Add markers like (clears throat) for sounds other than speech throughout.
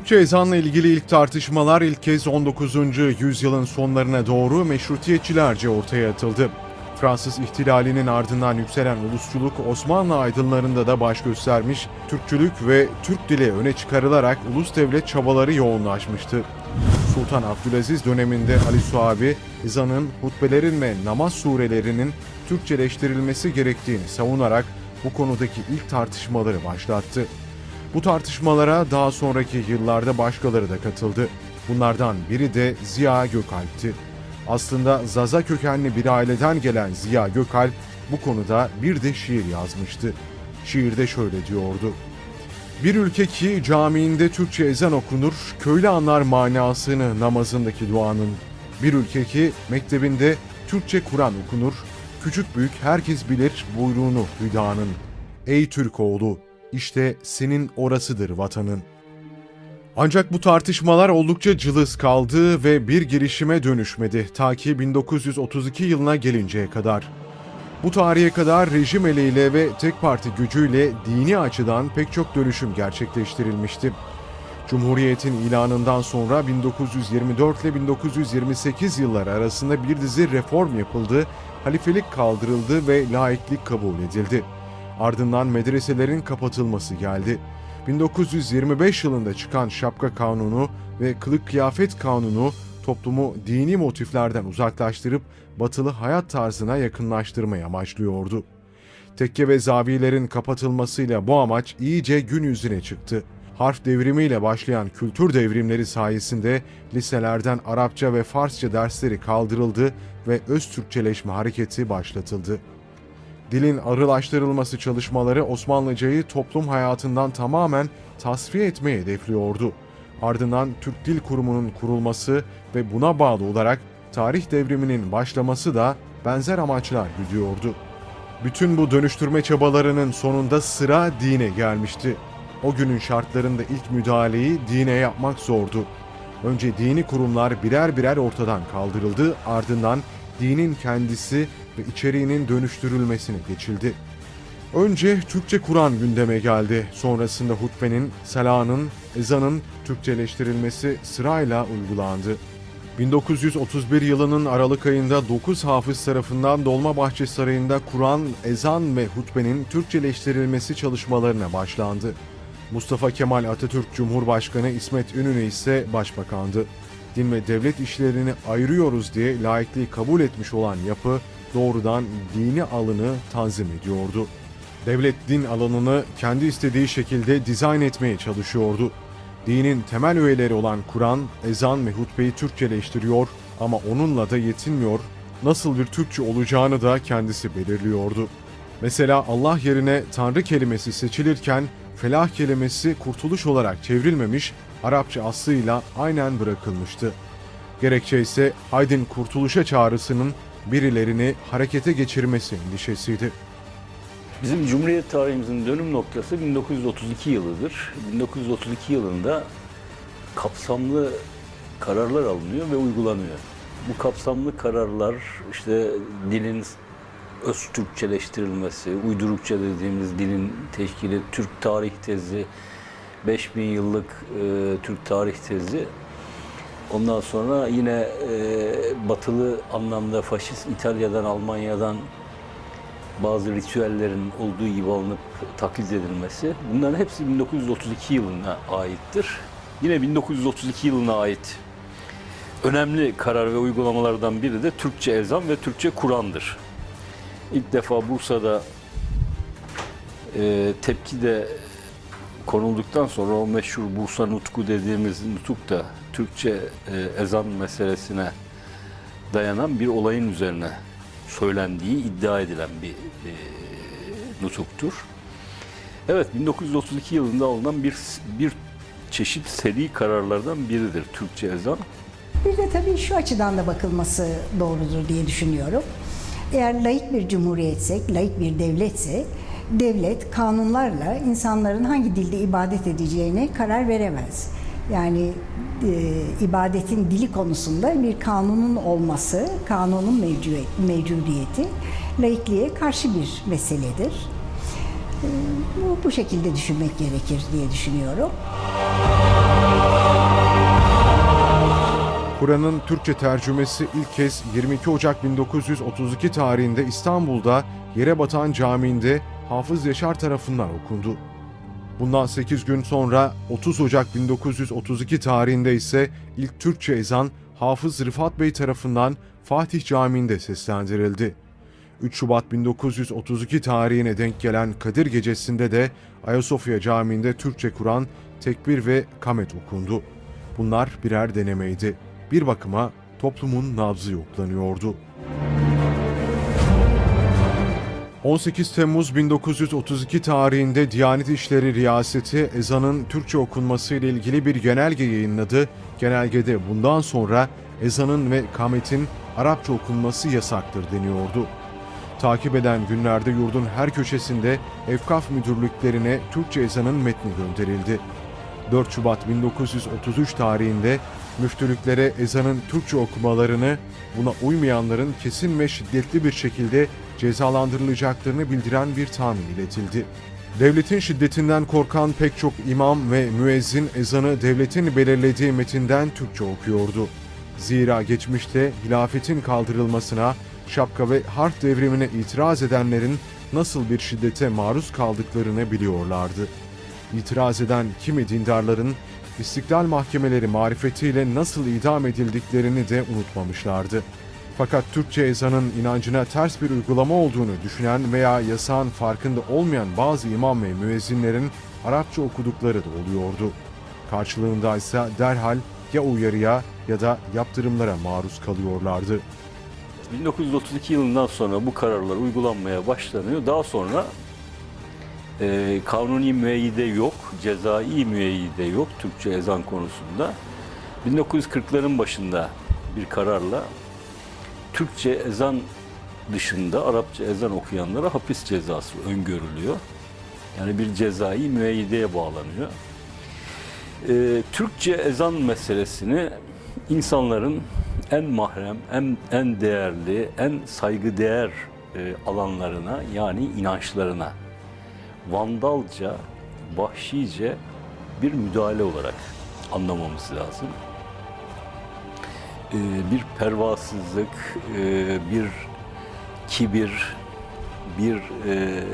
Türkçe ezanla ilgili ilk tartışmalar ilk kez 19. yüzyılın sonlarına doğru meşrutiyetçilerce ortaya atıldı. Fransız ihtilalinin ardından yükselen ulusçuluk Osmanlı aydınlarında da baş göstermiş, Türkçülük ve Türk dili öne çıkarılarak ulus devlet çabaları yoğunlaşmıştı. Sultan Abdülaziz döneminde Ali Suabi, ezanın, hutbelerin ve namaz surelerinin Türkçeleştirilmesi gerektiğini savunarak bu konudaki ilk tartışmaları başlattı. Bu tartışmalara daha sonraki yıllarda başkaları da katıldı. Bunlardan biri de Ziya Gökalp'ti. Aslında Zaza kökenli bir aileden gelen Ziya Gökalp bu konuda bir de şiir yazmıştı. Şiirde şöyle diyordu. Bir ülke ki camiinde Türkçe ezan okunur, köylü anlar manasını namazındaki duanın. Bir ülke ki mektebinde Türkçe Kur'an okunur, küçük büyük herkes bilir buyruğunu hüdanın. Ey Türk oğlu, işte senin orasıdır vatanın. Ancak bu tartışmalar oldukça cılız kaldı ve bir girişime dönüşmedi ta ki 1932 yılına gelinceye kadar. Bu tarihe kadar rejim eliyle ve tek parti gücüyle dini açıdan pek çok dönüşüm gerçekleştirilmişti. Cumhuriyetin ilanından sonra 1924 ile 1928 yılları arasında bir dizi reform yapıldı, halifelik kaldırıldı ve laiklik kabul edildi. Ardından medreselerin kapatılması geldi. 1925 yılında çıkan Şapka Kanunu ve Kılık Kıyafet Kanunu toplumu dini motiflerden uzaklaştırıp batılı hayat tarzına yakınlaştırmaya amaçlıyordu. Tekke ve zavilerin kapatılmasıyla bu amaç iyice gün yüzüne çıktı. Harf devrimiyle başlayan kültür devrimleri sayesinde liselerden Arapça ve Farsça dersleri kaldırıldı ve öz Türkçeleşme hareketi başlatıldı. Dilin arılaştırılması çalışmaları Osmanlıcayı toplum hayatından tamamen tasfiye etmeyi hedefliyordu. Ardından Türk Dil Kurumu'nun kurulması ve buna bağlı olarak tarih devriminin başlaması da benzer amaçlar güdüyordu. Bütün bu dönüştürme çabalarının sonunda sıra dine gelmişti. O günün şartlarında ilk müdahaleyi dine yapmak zordu. Önce dini kurumlar birer birer ortadan kaldırıldı, ardından dinin kendisi ve içeriğinin dönüştürülmesine geçildi. Önce Türkçe Kur'an gündeme geldi. Sonrasında hutbenin, selanın, ezanın Türkçeleştirilmesi sırayla uygulandı. 1931 yılının Aralık ayında 9 hafız tarafından Dolmabahçe Sarayı'nda Kur'an, ezan ve hutbenin Türkçeleştirilmesi çalışmalarına başlandı. Mustafa Kemal Atatürk Cumhurbaşkanı İsmet İnönü ise başbakandı. Din ve devlet işlerini ayırıyoruz diye laikliği kabul etmiş olan yapı doğrudan dini alını tanzim ediyordu. Devlet din alanını kendi istediği şekilde dizayn etmeye çalışıyordu. Dinin temel öğeleri olan Kur'an, ezan ve hutbeyi Türkçeleştiriyor ama onunla da yetinmiyor, nasıl bir Türkçe olacağını da kendisi belirliyordu. Mesela Allah yerine Tanrı kelimesi seçilirken felah kelimesi kurtuluş olarak çevrilmemiş, Arapça aslıyla aynen bırakılmıştı. Gerekçe ise Haydin kurtuluşa çağrısının birilerini harekete geçirmesi endişesiydi. Bizim Cumhuriyet tarihimizin dönüm noktası 1932 yılıdır. 1932 yılında kapsamlı kararlar alınıyor ve uygulanıyor. Bu kapsamlı kararlar işte dilin öz Türkçeleştirilmesi, uydurukça dediğimiz dilin teşkili, Türk tarih tezi, 5000 yıllık e, Türk tarih tezi. Ondan sonra yine e, batılı anlamda faşist İtalya'dan, Almanya'dan bazı ritüellerin olduğu gibi alınıp taklit edilmesi. Bunların hepsi 1932 yılına aittir. Yine 1932 yılına ait önemli karar ve uygulamalardan biri de Türkçe ezan ve Türkçe Kur'an'dır. İlk defa Bursa'da e, tepki de konulduktan sonra o meşhur Bursa Nutku dediğimiz nutuk da Türkçe e, ezan meselesine dayanan bir olayın üzerine söylendiği iddia edilen bir e, nutuktur. Evet 1932 yılında alınan bir bir çeşit seri kararlardan biridir Türkçe ezan. Bir de tabii şu açıdan da bakılması doğrudur diye düşünüyorum. Eğer laik bir cumhuriyetsek, laik bir devletse, devlet kanunlarla insanların hangi dilde ibadet edeceğine karar veremez. Yani e, ibadetin dili konusunda bir kanunun olması, kanunun mevcudiyeti, mevcudiyeti laikliğe karşı bir meseledir. E, bu, bu şekilde düşünmek gerekir diye düşünüyorum. Kur'an'ın Türkçe tercümesi ilk kez 22 Ocak 1932 tarihinde İstanbul'da Yere Batan Camii'nde Hafız Yaşar tarafından okundu. Bundan 8 gün sonra 30 Ocak 1932 tarihinde ise ilk Türkçe ezan Hafız Rıfat Bey tarafından Fatih Camii'nde seslendirildi. 3 Şubat 1932 tarihine denk gelen Kadir Gecesi'nde de Ayasofya Camii'nde Türkçe Kur'an, tekbir ve kamet okundu. Bunlar birer denemeydi. Bir bakıma toplumun nabzı yoklanıyordu. 18 Temmuz 1932 tarihinde Diyanet İşleri Riyaseti ezanın Türkçe okunması ile ilgili bir genelge yayınladı. Genelgede bundan sonra ezanın ve kametin Arapça okunması yasaktır deniyordu. Takip eden günlerde yurdun her köşesinde evkaf müdürlüklerine Türkçe ezanın metni gönderildi. 4 Şubat 1933 tarihinde müftülüklere ezanın Türkçe okumalarını, buna uymayanların kesin ve şiddetli bir şekilde cezalandırılacaklarını bildiren bir tahmin iletildi. Devletin şiddetinden korkan pek çok imam ve müezzin ezanı devletin belirlediği metinden Türkçe okuyordu. Zira geçmişte hilafetin kaldırılmasına, şapka ve harf devrimine itiraz edenlerin nasıl bir şiddete maruz kaldıklarını biliyorlardı. İtiraz eden kimi dindarların İstiklal mahkemeleri marifetiyle nasıl idam edildiklerini de unutmamışlardı. Fakat Türkçe ezanın inancına ters bir uygulama olduğunu düşünen veya yasağın farkında olmayan bazı imam ve müezzinlerin Arapça okudukları da oluyordu. Karşılığında ise derhal ya uyarıya ya da yaptırımlara maruz kalıyorlardı. 1932 yılından sonra bu kararlar uygulanmaya başlanıyor. Daha sonra e, kanuni müeyyide yok, cezai müeyyide yok Türkçe ezan konusunda. 1940'ların başında bir kararla Türkçe ezan dışında Arapça ezan okuyanlara hapis cezası öngörülüyor. Yani bir cezai müeyyideye bağlanıyor. E, Türkçe ezan meselesini insanların en mahrem, en, en değerli, en saygıdeğer e, alanlarına yani inançlarına vandalca, vahşice bir müdahale olarak anlamamız lazım. E, bir pervasızlık, e, bir kibir, bir e,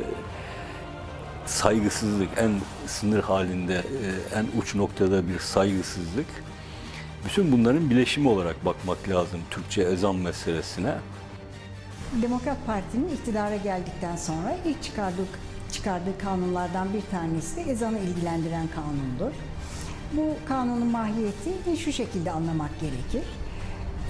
saygısızlık, en sınır halinde, e, en uç noktada bir saygısızlık. Bütün bunların bileşimi olarak bakmak lazım Türkçe ezan meselesine. Demokrat Parti'nin iktidara geldikten sonra ilk çıkardığı, çıkardığı kanunlardan bir tanesi de ezanı ilgilendiren kanundur. Bu kanunun mahiyeti şu şekilde anlamak gerekir.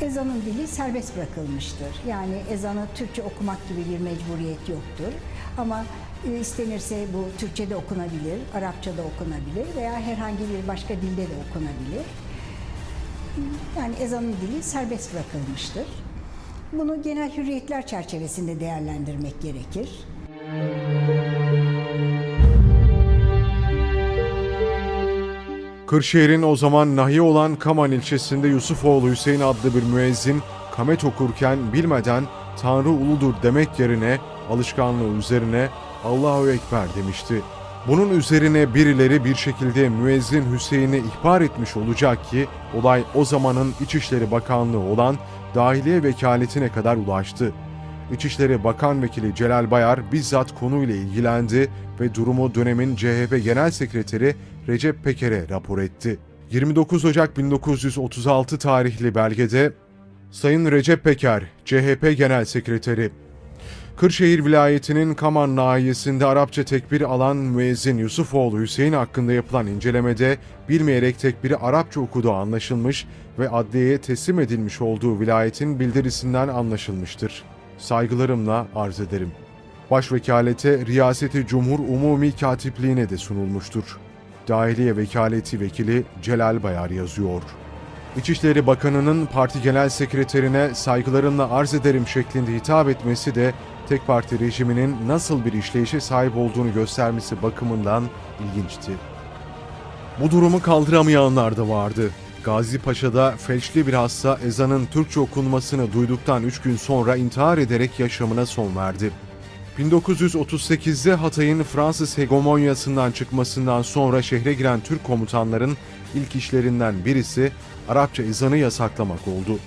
Ezanın dili serbest bırakılmıştır. Yani ezanı Türkçe okumak gibi bir mecburiyet yoktur. Ama e, istenirse bu Türkçe'de okunabilir, Arapça'da okunabilir veya herhangi bir başka dilde de okunabilir. Yani ezanın dili serbest bırakılmıştır. Bunu genel hürriyetler çerçevesinde değerlendirmek gerekir. Kırşehir'in o zaman nahi olan Kaman ilçesinde Yusufoğlu Hüseyin adlı bir müezzin kamet okurken bilmeden Tanrı uludur demek yerine alışkanlığı üzerine Allahu Ekber demişti. Bunun üzerine birileri bir şekilde müezzin Hüseyin'i ihbar etmiş olacak ki olay o zamanın İçişleri Bakanlığı olan Dahiliye Vekaletine kadar ulaştı. İçişleri Bakan Vekili Celal Bayar bizzat konuyla ilgilendi ve durumu dönemin CHP Genel Sekreteri Recep Peker'e rapor etti. 29 Ocak 1936 tarihli belgede Sayın Recep Peker, CHP Genel Sekreteri, Kırşehir vilayetinin Kaman nahiyesinde Arapça tekbir alan müezzin Yusufoğlu Hüseyin hakkında yapılan incelemede bilmeyerek tekbiri Arapça okuduğu anlaşılmış ve adliyeye teslim edilmiş olduğu vilayetin bildirisinden anlaşılmıştır. Saygılarımla arz ederim. Başvekalete Riyaseti Cumhur Umumi Katipliğine de sunulmuştur. Dahiliye Vekaleti Vekili Celal Bayar yazıyor. İçişleri Bakanı'nın parti genel sekreterine saygılarımla arz ederim şeklinde hitap etmesi de tek parti rejiminin nasıl bir işleyişe sahip olduğunu göstermesi bakımından ilginçti. Bu durumu kaldıramayanlar da vardı. Gazi Paşa'da felçli bir hasta ezanın Türkçe okunmasını duyduktan 3 gün sonra intihar ederek yaşamına son verdi. 1938'de Hatay'ın Fransız hegemonyasından çıkmasından sonra şehre giren Türk komutanların ilk işlerinden birisi Arapça ezanı yasaklamak oldu.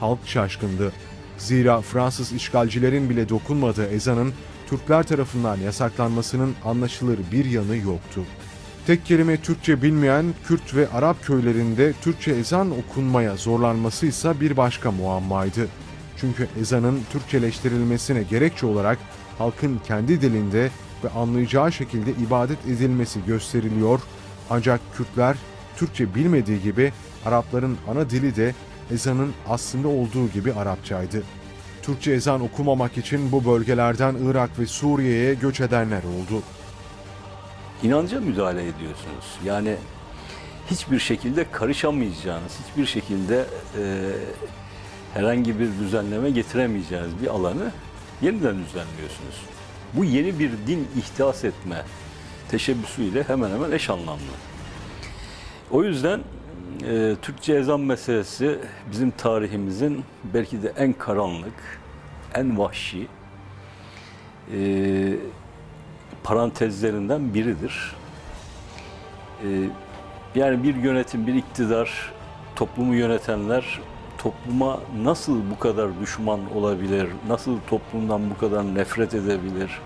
Halk şaşkındı. Zira Fransız işgalcilerin bile dokunmadığı ezanın Türkler tarafından yasaklanmasının anlaşılır bir yanı yoktu. Tek kelime Türkçe bilmeyen Kürt ve Arap köylerinde Türkçe ezan okunmaya zorlanması ise bir başka muammaydı. Çünkü ezanın Türkçeleştirilmesine gerekçe olarak halkın kendi dilinde ve anlayacağı şekilde ibadet edilmesi gösteriliyor ancak Kürtler Türkçe bilmediği gibi Arapların ana dili de ezanın aslında olduğu gibi Arapçaydı. Türkçe ezan okumamak için bu bölgelerden Irak ve Suriye'ye göç edenler oldu. İnanca müdahale ediyorsunuz. Yani hiçbir şekilde karışamayacağınız, hiçbir şekilde e, herhangi bir düzenleme getiremeyeceğiniz bir alanı yeniden düzenliyorsunuz. Bu yeni bir din ihdas etme teşebbüsüyle hemen hemen eş anlamlı. O yüzden e, Türkçe ezan meselesi bizim tarihimizin belki de en karanlık, en vahşi e, parantezlerinden biridir. E, yani bir yönetim, bir iktidar, toplumu yönetenler topluma nasıl bu kadar düşman olabilir, nasıl toplumdan bu kadar nefret edebilir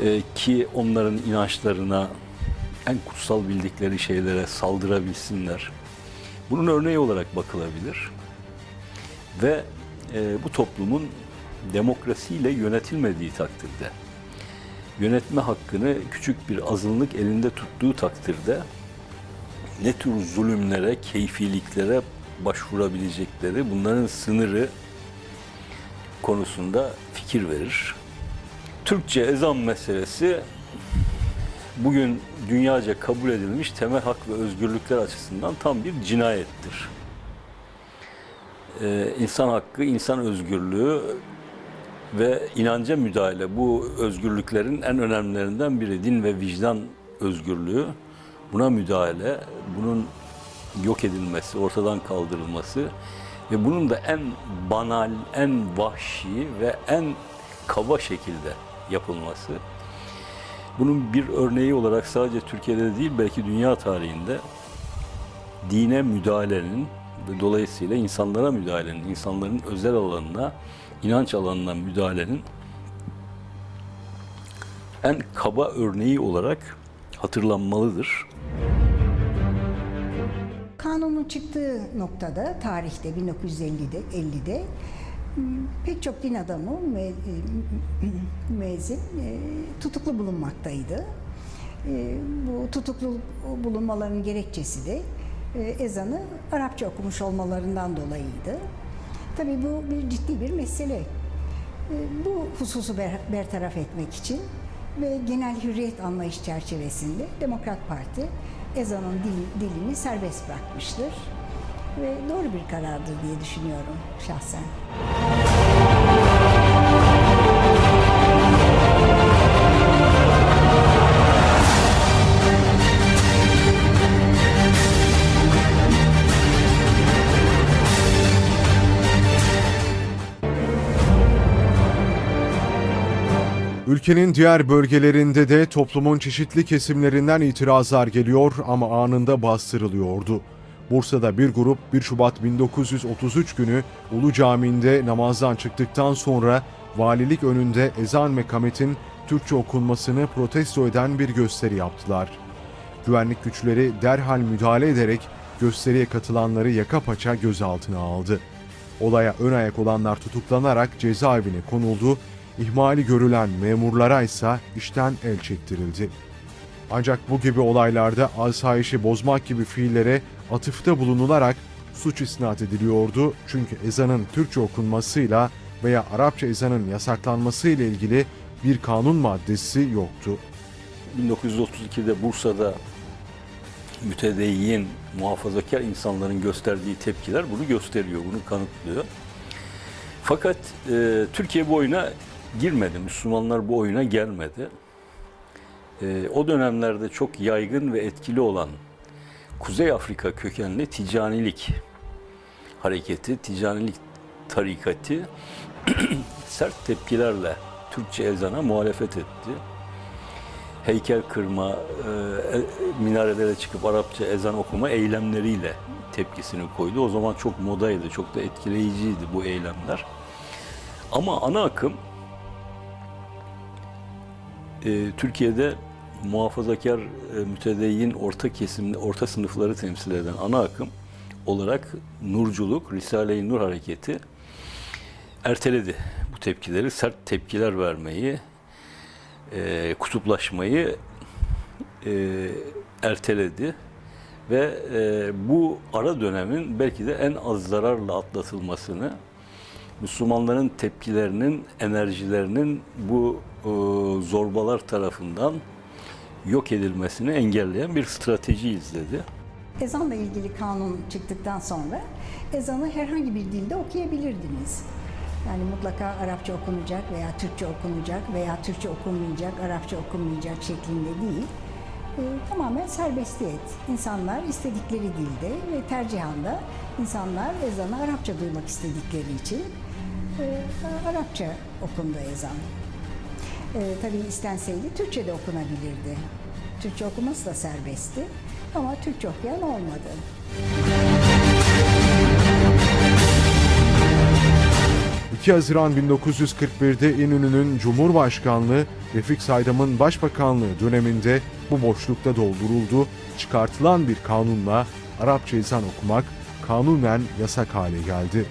e, ki onların inançlarına, en kutsal bildikleri şeylere saldırabilsinler. Bunun örneği olarak bakılabilir. Ve e, bu toplumun demokrasiyle yönetilmediği takdirde, yönetme hakkını küçük bir azınlık elinde tuttuğu takdirde ne tür zulümlere, keyfiliklere başvurabilecekleri, bunların sınırı konusunda fikir verir. Türkçe ezan meselesi bugün dünyaca kabul edilmiş temel hak ve özgürlükler açısından tam bir cinayettir. Ee, insan hakkı, insan özgürlüğü ve inanca müdahale bu özgürlüklerin en önemlilerinden biri din ve vicdan özgürlüğü. Buna müdahale, bunun yok edilmesi, ortadan kaldırılması ve bunun da en banal, en vahşi ve en kaba şekilde yapılması. Bunun bir örneği olarak sadece Türkiye'de değil belki dünya tarihinde dine müdahalenin ve dolayısıyla insanlara müdahalenin, insanların özel alanına, inanç alanına müdahalenin en kaba örneği olarak hatırlanmalıdır. Kanunun çıktığı noktada tarihte 1950'de 50'de m, pek çok din adamı ve e, müezzin e, tutuklu bulunmaktaydı. Bu tutuklu bulunmaların gerekçesi de ezanı Arapça okumuş olmalarından dolayıydı. Tabii bu bir ciddi bir mesele. Bu hususu ber- bertaraf etmek için ve genel hürriyet anlayış çerçevesinde Demokrat Parti ezanın dil- dilini serbest bırakmıştır. Ve doğru bir karardır diye düşünüyorum şahsen. Ülkenin diğer bölgelerinde de toplumun çeşitli kesimlerinden itirazlar geliyor ama anında bastırılıyordu. Bursa'da bir grup 1 Şubat 1933 günü Ulu Camii'nde namazdan çıktıktan sonra valilik önünde ezan ve kametin Türkçe okunmasını protesto eden bir gösteri yaptılar. Güvenlik güçleri derhal müdahale ederek gösteriye katılanları yaka paça gözaltına aldı. Olaya ön ayak olanlar tutuklanarak cezaevine konuldu ihmali görülen memurlara ise işten el çektirildi. Ancak bu gibi olaylarda asayişi bozmak gibi fiillere atıfta bulunularak suç isnat ediliyordu çünkü ezanın Türkçe okunmasıyla veya Arapça ezanın yasaklanması ile ilgili bir kanun maddesi yoktu. 1932'de Bursa'da mütedeyyin, muhafazakar insanların gösterdiği tepkiler bunu gösteriyor, bunu kanıtlıyor. Fakat e, Türkiye bu oyuna girmedi, Müslümanlar bu oyuna gelmedi. E, o dönemlerde çok yaygın ve etkili olan Kuzey Afrika kökenli ticanilik hareketi, ticanilik tarikati (clears throat) sert tepkilerle Türkçe ezana muhalefet etti heykel kırma, e, e, minarelere çıkıp Arapça ezan okuma eylemleriyle tepkisini koydu. O zaman çok modaydı, çok da etkileyiciydi bu eylemler. Ama ana akım e, Türkiye'de muhafazakar, e, mütedeyyin orta kesimli, orta sınıfları temsil eden ana akım olarak Nurculuk, Risale-i Nur hareketi erteledi bu tepkileri, sert tepkiler vermeyi, e, kutuplaşmayı e, erteledi ve e, bu ara dönemin belki de en az zararla atlatılmasını Müslümanların tepkilerinin, enerjilerinin bu e, zorbalar tarafından yok edilmesini engelleyen bir strateji izledi. Ezanla ilgili kanun çıktıktan sonra ezanı herhangi bir dilde okuyabilirdiniz. Yani mutlaka Arapça okunacak veya Türkçe okunacak veya Türkçe okunmayacak, Arapça okunmayacak şeklinde değil. Ee, tamamen serbestiyet. İnsanlar istedikleri dilde ve tercihan da insanlar ezanı Arapça duymak istedikleri için e, Arapça okundu ezan. E, tabii istenseydi Türkçe de okunabilirdi. Türkçe okuması da serbestti ama Türkçe okuyan olmadı. 2 Haziran 1941'de İnönü'nün Cumhurbaşkanlığı, Refik Saydam'ın Başbakanlığı döneminde bu boşlukta dolduruldu. Çıkartılan bir kanunla Arapça ezan okumak kanunen yasak hale geldi.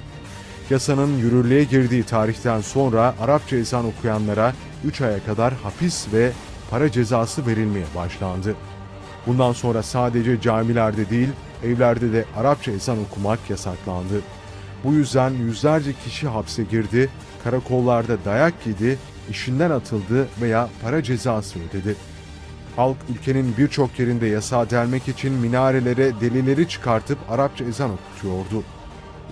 Yasanın yürürlüğe girdiği tarihten sonra Arapça ezan okuyanlara 3 aya kadar hapis ve para cezası verilmeye başlandı. Bundan sonra sadece camilerde değil, evlerde de Arapça ezan okumak yasaklandı. Bu yüzden yüzlerce kişi hapse girdi, karakollarda dayak yedi, işinden atıldı veya para cezası ödedi. Halk ülkenin birçok yerinde yasağı delmek için minarelere delileri çıkartıp Arapça ezan okutuyordu.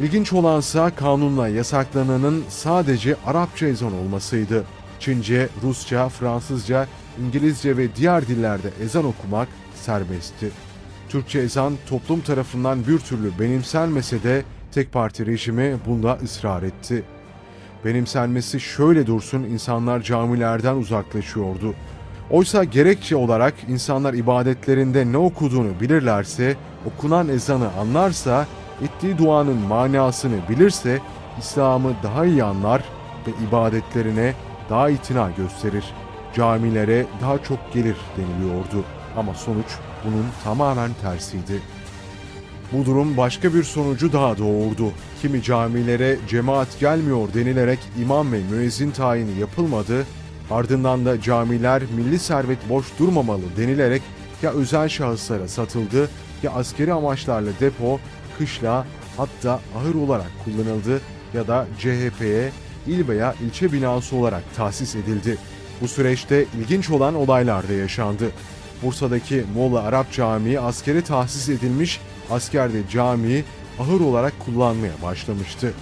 İlginç olansa kanunla yasaklananın sadece Arapça ezan olmasıydı. Çince, Rusça, Fransızca, İngilizce ve diğer dillerde ezan okumak serbestti. Türkçe ezan toplum tarafından bir türlü benimsenmese de tek parti rejimi bunda ısrar etti. Benimsenmesi şöyle dursun insanlar camilerden uzaklaşıyordu. Oysa gerekçe olarak insanlar ibadetlerinde ne okuduğunu bilirlerse, okunan ezanı anlarsa, ettiği duanın manasını bilirse İslam'ı daha iyi anlar ve ibadetlerine daha itina gösterir. Camilere daha çok gelir deniliyordu. Ama sonuç bunun tamamen tersiydi. Bu durum başka bir sonucu daha doğurdu. Kimi camilere cemaat gelmiyor denilerek imam ve müezzin tayini yapılmadı, ardından da camiler milli servet boş durmamalı denilerek ya özel şahıslara satıldı ya askeri amaçlarla depo, kışla hatta ahır olarak kullanıldı ya da CHP'ye il veya ilçe binası olarak tahsis edildi. Bu süreçte ilginç olan olaylar da yaşandı. Bursa'daki Molla Arap Camii askere tahsis edilmiş, asker de camiyi ahır olarak kullanmaya başlamıştı.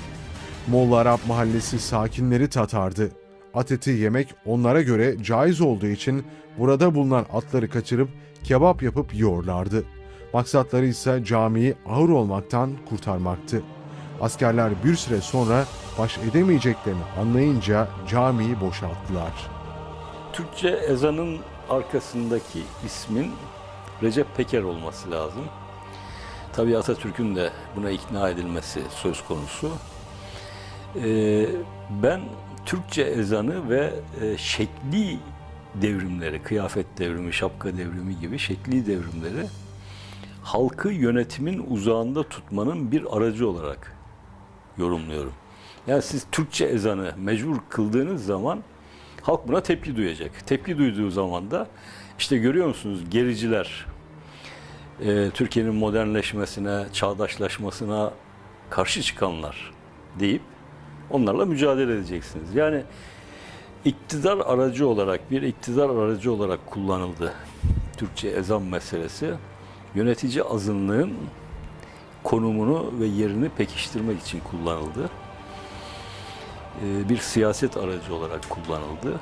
Molla Arap mahallesi sakinleri Tatardı. At eti yemek onlara göre caiz olduğu için burada bulunan atları kaçırıp kebap yapıp yiyorlardı. Maksatları ise camiyi ahır olmaktan kurtarmaktı. Askerler bir süre sonra baş edemeyeceklerini anlayınca camiyi boşalttılar. Türkçe ezanın arkasındaki ismin Recep Peker olması lazım. Tabii Atatürk'ün de buna ikna edilmesi söz konusu. Ee, ben Türkçe ezanı ve e, şekli devrimleri, kıyafet devrimi, şapka devrimi gibi şekli devrimleri halkı yönetimin uzağında tutmanın bir aracı olarak yorumluyorum. Yani siz Türkçe ezanı mecbur kıldığınız zaman Halk buna tepki duyacak. Tepki duyduğu zaman da işte görüyor musunuz gericiler e, Türkiye'nin modernleşmesine, çağdaşlaşmasına karşı çıkanlar deyip onlarla mücadele edeceksiniz. Yani iktidar aracı olarak bir iktidar aracı olarak kullanıldı Türkçe ezan meselesi. Yönetici azınlığın konumunu ve yerini pekiştirmek için kullanıldı. Ee, Bir siyaset aracı olarak kullanıldı.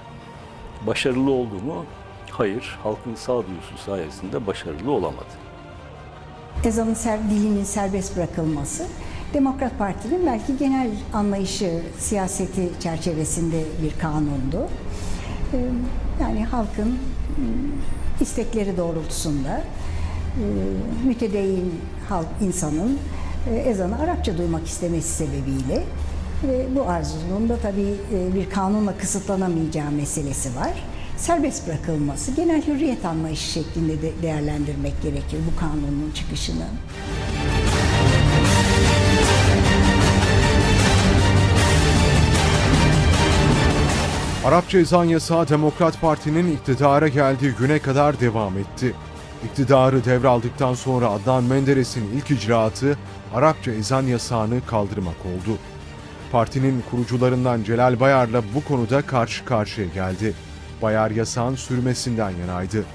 Başarılı oldu mu? Hayır. Halkın sağduyusu sayesinde başarılı olamadı. ezanın ser, dilinin serbest bırakılması Demokrat Parti'nin belki genel anlayışı siyaseti çerçevesinde bir kanundu. Ee, Yani halkın ım, istekleri doğrultusunda mütedeyyin halk insanın e, ezanı Arapça duymak istemesi sebebiyle ve bu arzunun da tabii e, bir kanunla kısıtlanamayacağı meselesi var. Serbest bırakılması, genel hürriyet anlayışı şeklinde de değerlendirmek gerekir bu kanunun çıkışını. Arapça ezan yasağı Demokrat Parti'nin iktidara geldiği güne kadar devam etti. İktidarı devraldıktan sonra Adnan Menderes'in ilk icraatı Arapça ezan yasağını kaldırmak oldu. Partinin kurucularından Celal Bayar'la bu konuda karşı karşıya geldi. Bayar yasağın sürmesinden yanaydı.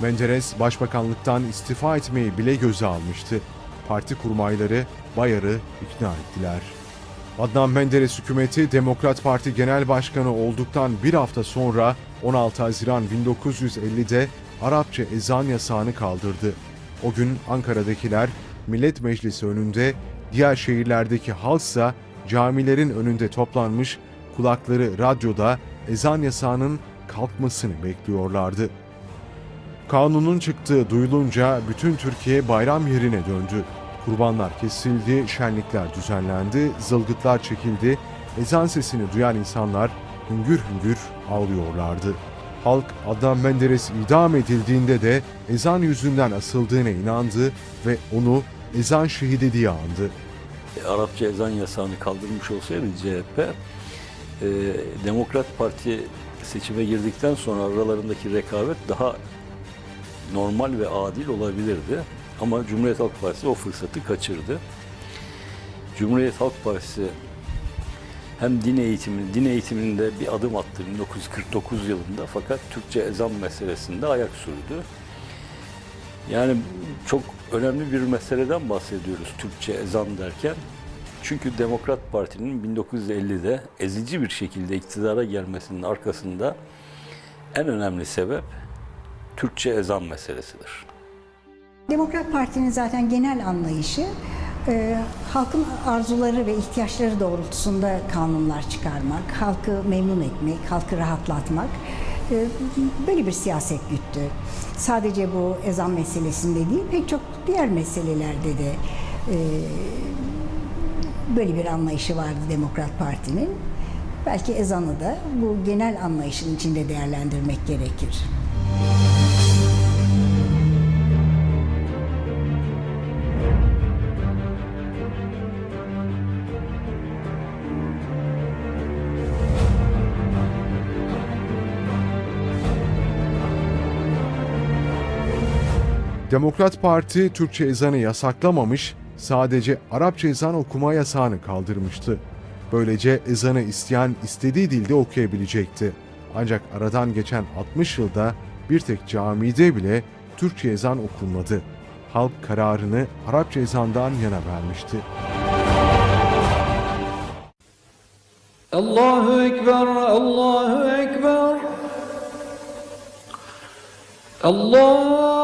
Menderes başbakanlıktan istifa etmeyi bile göze almıştı. Parti kurmayları Bayar'ı ikna ettiler. Adnan Menderes hükümeti Demokrat Parti Genel Başkanı olduktan bir hafta sonra 16 Haziran 1950'de Arapça ezan yasağını kaldırdı. O gün Ankara'dakiler Millet Meclisi önünde, diğer şehirlerdeki halksa camilerin önünde toplanmış, kulakları radyoda ezan yasağının kalkmasını bekliyorlardı. Kanunun çıktığı duyulunca bütün Türkiye bayram yerine döndü. Kurbanlar kesildi, şenlikler düzenlendi, zılgıtlar çekildi, ezan sesini duyan insanlar hüngür hüngür ağlıyorlardı. Halk Adnan Menderes idam edildiğinde de ezan yüzünden asıldığına inandı ve onu ezan şehidi diye andı. Arapça ezan yasağını kaldırmış olsaydı CHP, e, Demokrat Parti seçime girdikten sonra aralarındaki rekabet daha normal ve adil olabilirdi. Ama Cumhuriyet Halk Partisi o fırsatı kaçırdı. Cumhuriyet Halk Partisi hem din eğitimi, din eğitiminde bir adım attı 1949 yılında fakat Türkçe ezan meselesinde ayak sürdü. Yani çok önemli bir meseleden bahsediyoruz Türkçe ezan derken. Çünkü Demokrat Parti'nin 1950'de ezici bir şekilde iktidara gelmesinin arkasında en önemli sebep Türkçe ezan meselesidir. Demokrat Parti'nin zaten genel anlayışı e, halkın arzuları ve ihtiyaçları doğrultusunda kanunlar çıkarmak, halkı memnun etmek, halkı rahatlatmak e, böyle bir siyaset güttü. Sadece bu ezan meselesinde değil, pek çok diğer meselelerde de e, böyle bir anlayışı vardı Demokrat Parti'nin. Belki ezanı da bu genel anlayışın içinde değerlendirmek gerekir. Demokrat Parti Türkçe ezanı yasaklamamış, sadece Arapça ezan okuma yasağını kaldırmıştı. Böylece ezanı isteyen istediği dilde okuyabilecekti. Ancak aradan geçen 60 yılda bir tek camide bile Türkçe ezan okunmadı. Halk kararını Arapça ezandan yana vermişti. Allahu Ekber, Allahu Ekber. Allahu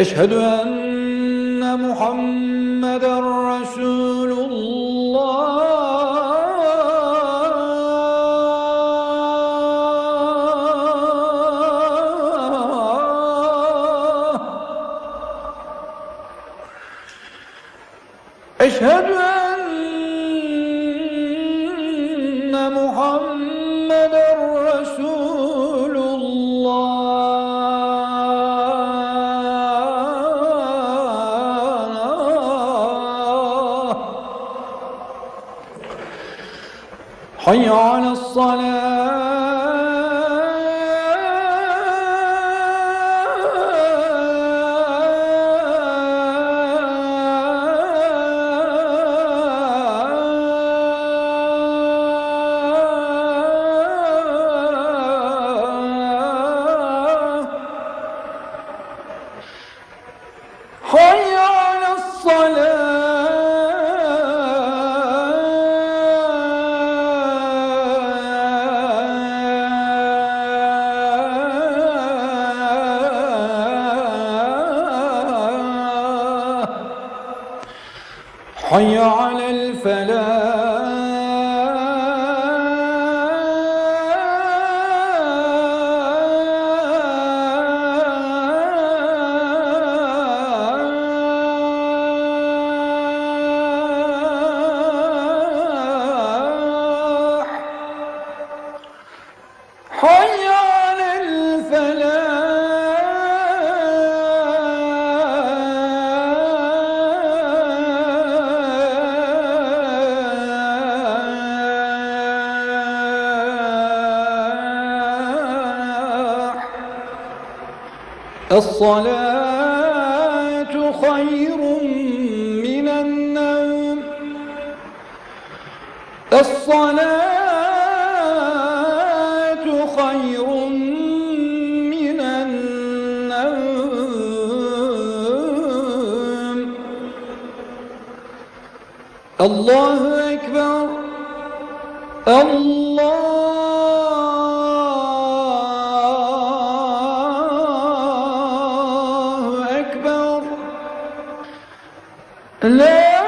أشهد أن الصلاة خير من النوم. الصلاة خير من النوم. الله أكبر. الله Hello?